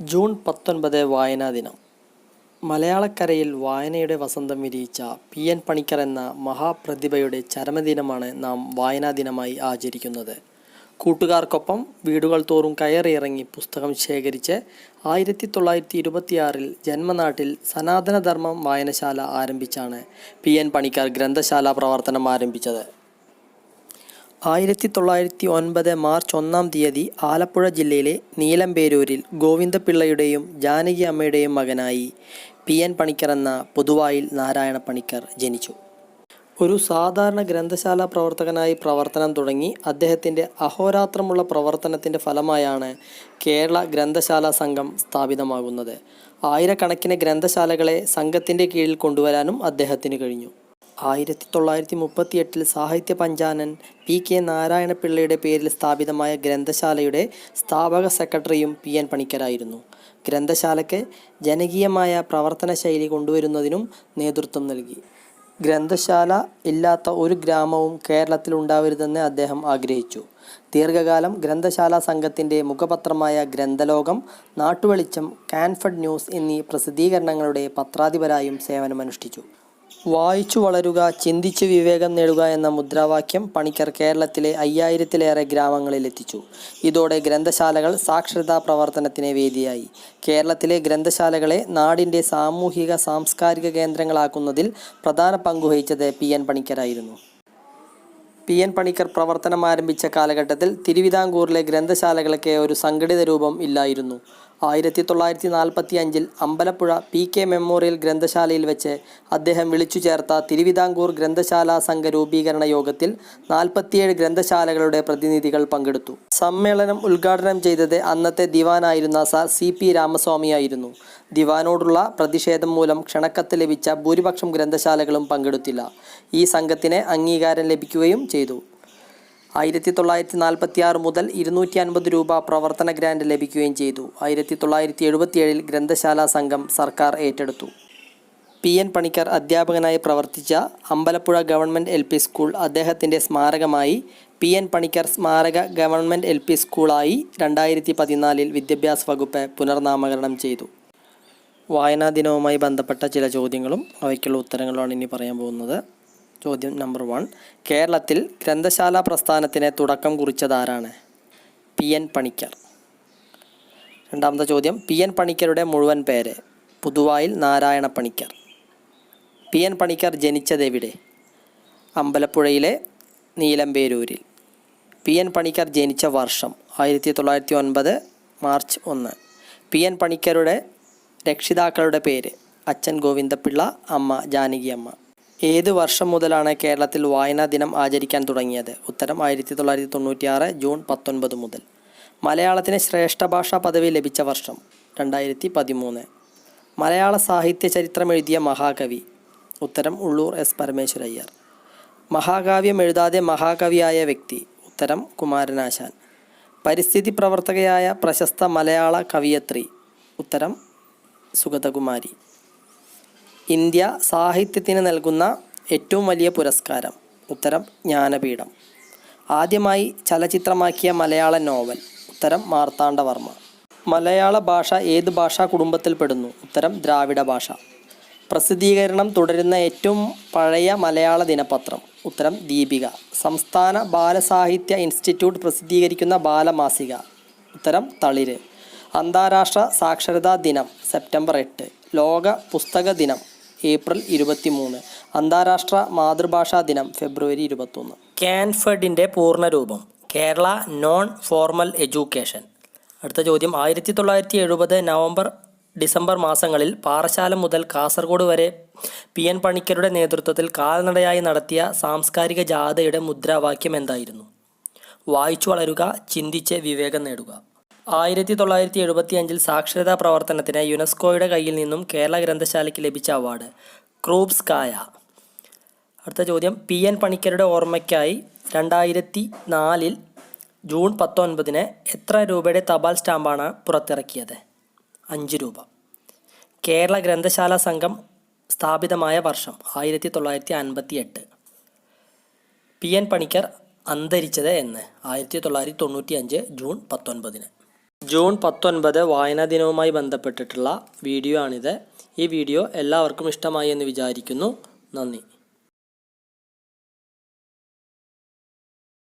June പത്തൊൻപത് വായനാ ദിനം. മലയാളക്കരയിൽ വായനയുടെ വസന്തം വിരിയിച്ച പി എൻ പണിക്കർ എന്ന മഹാപ്രതിഭയുടെ ചരമദിനമാണ് നാം വായനാ ദിനമായി ആചരിക്കുന്നത്. കൂട്ടുകാർക്കൊപ്പം വീടുകൾ തോറും കയറിയിറങ്ങി പുസ്തകം ശേഖരിച്ച് ആയിരത്തി തൊള്ളായിരത്തി ഇരുപത്തിയാറിൽ ജന്മനാട്ടിൽ സനാതനധർമ്മം വായനശാല ആരംഭിച്ചാണ് പി എൻ പണിക്കർ ഗ്രന്ഥശാല പ്രവർത്തനം ആരംഭിച്ചത്. ആയിരത്തി തൊള്ളായിരത്തി ഒൻപത് മാർച്ച് ഒന്നാം തീയതി ആലപ്പുഴ ജില്ലയിലെ നീലമ്പേരൂരിൽ ഗോവിന്ദപിള്ളയുടെയും ജാനകി അമ്മയുടെയും മകനായി പി എൻ പണിക്കർ എന്ന പൊതുവായിൽ നാരായണ പണിക്കർ ജനിച്ചു. ഒരു സാധാരണ ഗ്രന്ഥശാല പ്രവർത്തകനായി പ്രവർത്തനം തുടങ്ങി അദ്ദേഹത്തിന്റെ അഹോരാത്രമുള്ള പ്രവർത്തനത്തിന്റെ ഫലമായാണ് കേരള ഗ്രന്ഥശാല സംഘം സ്ഥാപിതമാകുന്നത്. ആയിരക്കണക്കിന് ഗ്രന്ഥശാലകളെ സംഘത്തിന്റെ കീഴിൽ കൊണ്ടുവരാനും അദ്ദേഹത്തിന് കഴിഞ്ഞു. ആയിരത്തി തൊള്ളായിരത്തി മുപ്പത്തി എട്ടിൽ സാഹിത്യ പഞ്ചാനൻ പി കെ നാരായണപിള്ളയുടെ പേരിൽ സ്ഥാപിതമായ ഗ്രന്ഥശാലയുടെ സ്ഥാപക സെക്രട്ടറിയും പി എൻ പണിക്കരായിരുന്നു. ഗ്രന്ഥശാലയ്ക്ക് ജനകീയമായ പ്രവർത്തന ശൈലി കൊണ്ടുവരുന്നതിനും നേതൃത്വം നൽകി. ഗ്രന്ഥശാല ഇല്ലാത്ത ഒരു ഗ്രാമവും കേരളത്തിൽ ഉണ്ടാവരുതെന്ന് അദ്ദേഹം ആഗ്രഹിച്ചു. ദീർഘകാലം ഗ്രന്ഥശാല സംഘത്തിന്റെ മുഖപത്രമായ ഗ്രന്ഥലോകം നാട്ടുവെളിച്ചം കാൻഫഡ് ന്യൂസ് എന്നീ പ്രസിദ്ധീകരണങ്ങളുടെ പത്രാധിപരായും സേവനമനുഷ്ഠിച്ചു. വായിച്ചു വളരുക ചിന്തിച്ച് വിവേകം നേടുക എന്ന മുദ്രാവാക്യം പണിക്കർ കേരളത്തിലെ അയ്യായിരത്തിലേറെ ഗ്രാമങ്ങളിൽ എത്തിച്ചു. ഇതോടെ ഗ്രന്ഥശാലകൾ സാക്ഷരതാ പ്രവർത്തനത്തിന് വേദിയായി. കേരളത്തിലെ ഗ്രന്ഥശാലകളെ നാടിന്റെ സാമൂഹിക സാംസ്കാരിക കേന്ദ്രങ്ങളാക്കുന്നതിൽ പ്രധാന പങ്കുവഹിച്ചത് പി എൻ പണിക്കരായിരുന്നു. പി എൻ പണിക്കർ പ്രവർത്തനം ആരംഭിച്ച കാലഘട്ടത്തിൽ തിരുവിതാംകൂറിലെ ഗ്രന്ഥശാലകൾക്ക് ഒരു സംഘടിത രൂപം ഇല്ലായിരുന്നു. ആയിരത്തി തൊള്ളായിരത്തി നാൽപ്പത്തി അഞ്ചിൽ അമ്പലപ്പുഴ പി കെ മെമ്മോറിയൽ ഗ്രന്ഥശാലയിൽ വെച്ച് അദ്ദേഹം വിളിച്ചു ചേർത്ത തിരുവിതാംകൂർ ഗ്രന്ഥശാലാ സംഘ രൂപീകരണ യോഗത്തിൽ നാൽപ്പത്തിയേഴ് ഗ്രന്ഥശാലകളുടെ പ്രതിനിധികൾ പങ്കെടുത്തു. സമ്മേളനം ഉദ്ഘാടനം ചെയ്തത് അന്നത്തെ ദിവാനായിരുന്ന സർ സി പി രാമസ്വാമിയായിരുന്നു. ദിവാനോടുള്ള പ്രതിഷേധം മൂലം ക്ഷണക്കത്ത് ലഭിച്ച ഭൂരിപക്ഷം ഗ്രന്ഥശാലകളും പങ്കെടുത്തില്ല. ഈ സംഘത്തിന് അംഗീകാരം ലഭിക്കുകയും ചെയ്തു. ആയിരത്തി തൊള്ളായിരത്തി നാൽപ്പത്തി ആറ് മുതൽ ഇരുന്നൂറ്റി അൻപത് രൂപ പ്രവർത്തന ഗ്രാൻഡ് ലഭിക്കുകയും ചെയ്തു. ആയിരത്തി തൊള്ളായിരത്തി എഴുപത്തിയേഴിൽ ഗ്രന്ഥശാല സംഘം സർക്കാർ ഏറ്റെടുത്തു. പി. എൻ. പണിക്കർ അധ്യാപകനായി പ്രവർത്തിച്ച Ambalappuzha government L P school അദ്ദേഹത്തിന്റെ സ്മാരകമായി പി. എൻ. പണിക്കർ സ്മാരക ഗവൺമെന്റ് എൽ പി സ്കൂളായി രണ്ടായിരത്തി പതിനാലിൽ വിദ്യാഭ്യാസ വകുപ്പ് പുനർനാമകരണം ചെയ്തു. വായനാ ദിനവുമായി ബന്ധപ്പെട്ട ചില ചോദ്യങ്ങളും അവയ്ക്കുള്ള ഉത്തരങ്ങളുമാണ് ഇനി പറയാൻ പോകുന്നത്. ചോദ്യം നമ്പർ വൺ കേരളത്തിൽ ഗ്രന്ഥശാല പ്രസ്ഥാനത്തിന് തുടക്കം കുറിച്ചതാരാണ്? P N Panicker. രണ്ടാമത്തെ ചോദ്യം. പി എൻ പണിക്കരുടെ മുഴുവൻ പേര് പുതുവായിൽ നാരായണ പണിക്കർ. പി എൻ പണിക്കർ ജനിച്ചതെവിടെ അമ്പലപ്പുഴയിലെ നീലമ്പേരൂരിൽ പി എൻ പണിക്കർ ജനിച്ച വർഷം ആയിരത്തി തൊള്ളായിരത്തി ഒൻപത് മാർച്ച് ഒന്ന്. പി എൻ പണിക്കരുടെ രക്ഷിതാക്കളുടെ പേര് അച്ഛൻ ഗോവിന്ദപിള്ള അമ്മ ജാനകി അമ്മ ഏത് വർഷം മുതലാണ് കേരളത്തിൽ വായനാ ദിനം ആചരിക്കാൻ തുടങ്ങിയത്? ഉത്തരം ആയിരത്തി തൊള്ളായിരത്തി തൊണ്ണൂറ്റിയാറ് ജൂൺ പത്തൊൻപത് മുതൽ. മലയാളത്തിന് ശ്രേഷ്ഠ ഭാഷാ പദവി ലഭിച്ച വർഷം രണ്ടായിരത്തി പതിമൂന്ന് മലയാള സാഹിത്യ ചരിത്രം എഴുതിയ മഹാകവി. ഉത്തരം ഉള്ളൂർ എസ് പരമേശ്വരയ്യർ. മഹാകാവ്യം എഴുതാതെ മഹാകവിയായ വ്യക്തി. ഉത്തരം കുമാരനാശാൻ. പരിസ്ഥിതി പ്രവർത്തകയായ പ്രശസ്ത മലയാള കവിയത്രി. ഉത്തരം സുഗതകുമാരി. ഇന്ത്യ സാഹിത്യത്തിന് നൽകുന്ന ഏറ്റവും വലിയ പുരസ്കാരം. ഉത്തരം ജ്ഞാനപീഠം. ആദ്യമായി ചലച്ചിത്രമാക്കിയ മലയാള നോവൽ. ഉത്തരം മാർത്താണ്ഡവർമ്മ മലയാള ഭാഷ ഏത് ഭാഷാ കുടുംബത്തിൽപ്പെടുന്നു ഉത്തരം ദ്രാവിഡ ഭാഷ. പ്രസിദ്ധീകരണം തുടരുന്ന ഏറ്റവും പഴയ മലയാള ദിനപത്രം. ഉത്തരം ദീപിക. സംസ്ഥാന ബാലസാഹിത്യ ഇൻസ്റ്റിറ്റ്യൂട്ട് പ്രസിദ്ധീകരിക്കുന്ന ബാലമാസിക. ഉത്തരം തളിര്. അന്താരാഷ്ട്ര സാക്ഷരതാ ദിനം സെപ്റ്റംബർ എട്ട്. ലോക പുസ്തക ദിനം. ഏപ്രിൽ ഇരുപത്തി മൂന്ന് അന്താരാഷ്ട്ര മാതൃഭാഷാ ദിനം ഫെബ്രുവരി ഇരുപത്തൊന്ന്. കാൻഫഡിന്റെ പൂർണരൂപം കേരള നോൺ ഫോർമൽ എഡ്യൂക്കേഷൻ. അടുത്ത ചോദ്യം ആയിരത്തി തൊള്ളായിരത്തി എഴുപത് നവംബർ ഡിസംബർ മാസങ്ങളിൽ പാറശാല മുതൽ കാസർഗോഡ് വരെ പി എൻ പണിക്കരുടെ നേതൃത്വത്തിൽ കാൽനടയായി നടത്തിയ സാംസ്കാരിക ജാഥയുടെ മുദ്രാവാക്യം എന്തായിരുന്നു? വായിച്ചു വളരുക ചിന്തിച്ച് വിവേകം നേടുക. ആയിരത്തി തൊള്ളായിരത്തി എഴുപത്തി അഞ്ചിൽ സാക്ഷരതാ പ്രവർത്തനത്തിന് യുനെസ്കോയുടെ കയ്യിൽ നിന്നും കേരള ഗ്രന്ഥശാലയ്ക്ക് ലഭിച്ച അവാർഡ്. ക്രൂബ്സ്കായ. അടുത്ത ചോദ്യം. പി. എൻ. പണിക്കരുടെ ഓർമ്മയ്ക്കായി രണ്ടായിരത്തി നാലിൽ ജൂൺ പത്തൊൻപതിന് എത്ര രൂപയുടെ തപാൽ സ്റ്റാമ്പാണ് പുറത്തിറക്കിയത്? അഞ്ച് രൂപ. കേരള ഗ്രന്ഥശാല സംഘം സ്ഥാപിതമായ വർഷം ആയിരത്തി തൊള്ളായിരത്തി അൻപത്തി എട്ട് പി. എൻ. പണിക്കർ അന്തരിച്ചത് എന്ന് ആയിരത്തി തൊള്ളായിരത്തി തൊണ്ണൂറ്റി അഞ്ച് ജൂൺ പത്തൊൻപതിന്. ജൂൺ പത്തൊൻപത് വായനാ ദിനവുമായി ബന്ധപ്പെട്ടിട്ടുള്ള വീഡിയോ ആണിത്. ഈ വീഡിയോ എല്ലാവർക്കും ഇഷ്ടമായി എന്ന് വിചാരിക്കുന്നു. നന്ദി.